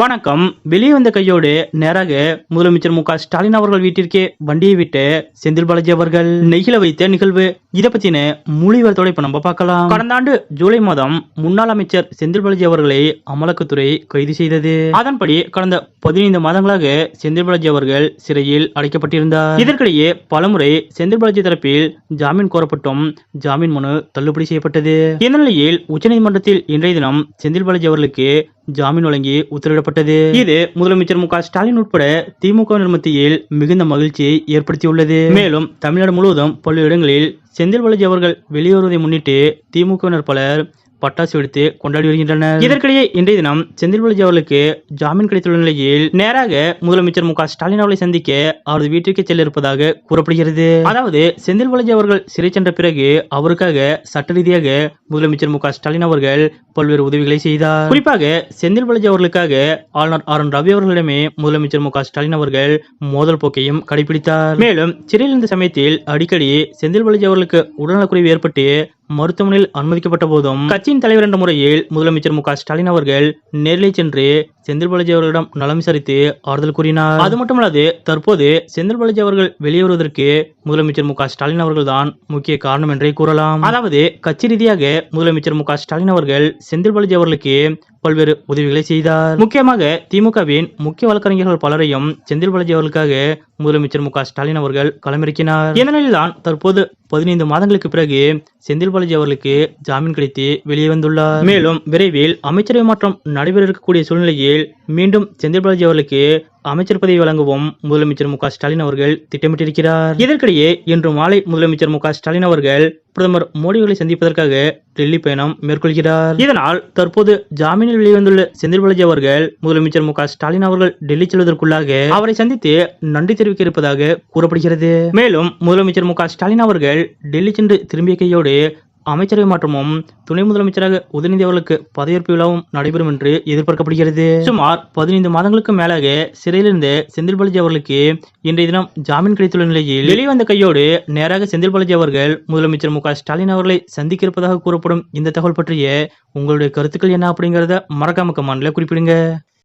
வணக்கம். வெளியே வந்த கையோடு நேராக முதலமைச்சர் மு க ஸ்டாலின் அவர்கள் வீட்டிற்கே வண்டியை விட்டு செந்தில் பாலாஜி அவர்கள் நெய்கில வைத்த நிகழ்வு. இதை பத்தின மொழிவரத்தோட இப்ப நம்ம பார்க்கலாம். கடந்த ஆண்டு ஜூலை மாதம் முன்னாள் அமைச்சர் செந்தில் பாலாஜி அவர்களை அமலாக்கத்துறை கைது செய்தது. அதன்படி கடந்த பதினைந்து மாதங்களாக செந்தில் பாலாஜி அவர்கள் சிறையில் அடைக்கப்பட்டிருந்தார். இதற்கிடையே பலமுறை செந்தில் பாலாஜி தரப்பில் ஜாமீன் கோரப்பட்டும் ஜாமீன் மனு தள்ளுபடி செய்யப்பட்டது. இந்த நிலையில் உச்சநீதிமன்றத்தில் இன்றைய தினம் செந்தில் பாலாஜி அவர்களுக்கு ஜாமீன் வழங்கி உத்தரவிடப்பட்டது. இது முதலமைச்சர் மு ஸ்டாலின் உட்பட திமுக மத்தியில் மிகுந்த மகிழ்ச்சியை ஏற்படுத்தியுள்ளது. மேலும் தமிழ்நாடு முழுவதும் பல்வேறு இடங்களில் செந்தில் பாலாஜி அவர்கள் வெளியேறுவதை முன்னிட்டு திமுகவினர் பலர் பட்டாசு வெடித்து கொண்டாடி வருகின்றனர். இதற்கிடையே இன்றைய தினம் செந்தில் பாலாஜி அவர்களுக்கு ஜாமீன் கிடைத்துள்ள நிலையில் நேராக முதலமைச்சர் மு ஸ்டாலின் அவர்களை சந்திக்க அவரது வீட்டிற்கு செல்ல இருப்பதாக கூறப்படுகிறது. அதாவது செந்தில் பாலாஜி அவர்கள் சிறை சென்ற பிறகு அவருக்காக சட்ட ரீதியாக முதலமைச்சர் மு ஸ்டாலின் அவர்கள் பல்வேறு உதவிகளை செய்தார். குறிப்பாக செந்தில் பாலாஜி அவர்களுக்காக ஆளுநர் ஆர் என் ரவி அவர்களிடமே முதலமைச்சர் மு ஸ்டாலின் அவர்கள் மோதல் போக்கையும் கடைபிடித்தார். மேலும் சிறையில் இருந்த சமயத்தில் அடிக்கடி செந்தில் பாலாஜி அவர்களுக்கு உடல்நலக்குறைவு ஏற்பட்டு மருத்துவமனையில் அனுமதிக்கப்பட்ட போதும் கட்சியின் தலைவர் என்ற முறையில் முதலமைச்சர் மு ஸ்டாலின் அவர்கள் நேரில் சென்று செந்தில் பாலாஜி அவர்களிடம் நலம் விசாரித்து ஆறுதல் கூறினார். அது மட்டுமல்லாது தற்போது செந்தில் பாலாஜி அவர்கள் வெளியேறுவதற்கு முதலமைச்சர் மு ஸ்டாலின் அவர்கள் தான் முக்கிய காரணம் என்றே கூறலாம். அதாவது கட்சி ரீதியாக முதலமைச்சர் மு ஸ்டாலின் அவர்கள் செந்தில் பாலாஜி அவர்களுக்கு பல்வேறு உதவிகளை செய்தார். முக்கியமாக திமுகவின் முக்கிய வழக்கறிஞர்கள் பலரையும் செந்தில் பாலாஜி அவர்களுக்காக முதலமைச்சர் மு ஸ்டாலின் அவர்கள் களமிறக்கினார். இந்த நிலையில்தான் தற்போது பதினைந்து மாதங்களுக்கு பிறகு செந்தில் பாலாஜி அவர்களுக்கு ஜாமீன் கிடைத்து வெளியே வந்துள்ளார். மேலும் விரைவில் அமைச்சரவை மாற்றம் நடைபெற இருக்கக்கூடிய சூழ்நிலையில் மீண்டும் செந்தில் பாலாஜி அவர்களுக்கு அமைச்சர் பதவி வழங்கவும் முதலமைச்சர் மு ஸ்டாலின் அவர்கள் திட்டமிட்டிருக்கிறார். இதற்கிடையே இன்று மாலை முதலமைச்சர் மு ஸ்டாலின் அவர்கள் பிரதமர் மோடி அவர்களை சந்திப்பதற்காக டெல்லி பயணம் மேற்கொள்கிறார். இதனால் தற்போது ஜாமீனில் வெளிவந்துள்ள செந்தில் பாலாஜி அவர்கள் முதலமைச்சர் மு ஸ்டாலின் அவர்கள் டெல்லி செல்வதற்குள்ளாக அவரை சந்தித்து நன்றி தெரிவிக்க இருப்பதாக கூறப்படுகிறது. மேலும் முதலமைச்சர் மு ஸ்டாலின் அவர்கள் டெல்லி சென்று திரும்பிய கையோடு அமைச்சரவை மாற்றமும் துணை முதலமைச்சராக உதயநிதி அவர்களுக்கு பதவியேற்பு விழாவும் நடைபெறும் என்று எதிர்பார்க்கப்படுகிறது. சுமார் பதினைந்து மாதங்களுக்கு மேலாக சிறையில் இருந்த செந்தில் பாலாஜி அவர்களுக்கு இன்றைய தினம் ஜாமீன் கிடைத்துள்ள நிலையில் வெளிவந்த கையோடு நேராக செந்தில் பாலாஜி அவர்கள் முதலமைச்சர் மு ஸ்டாலின் அவர்களை சந்திக்க இருப்பதாக கூறப்படும் இந்த தகவல் பற்றிய உங்களுடைய கருத்துக்கள் என்ன அப்படிங்கறத மறக்காம கமெண்ட்ல குறிப்பிடுங்க.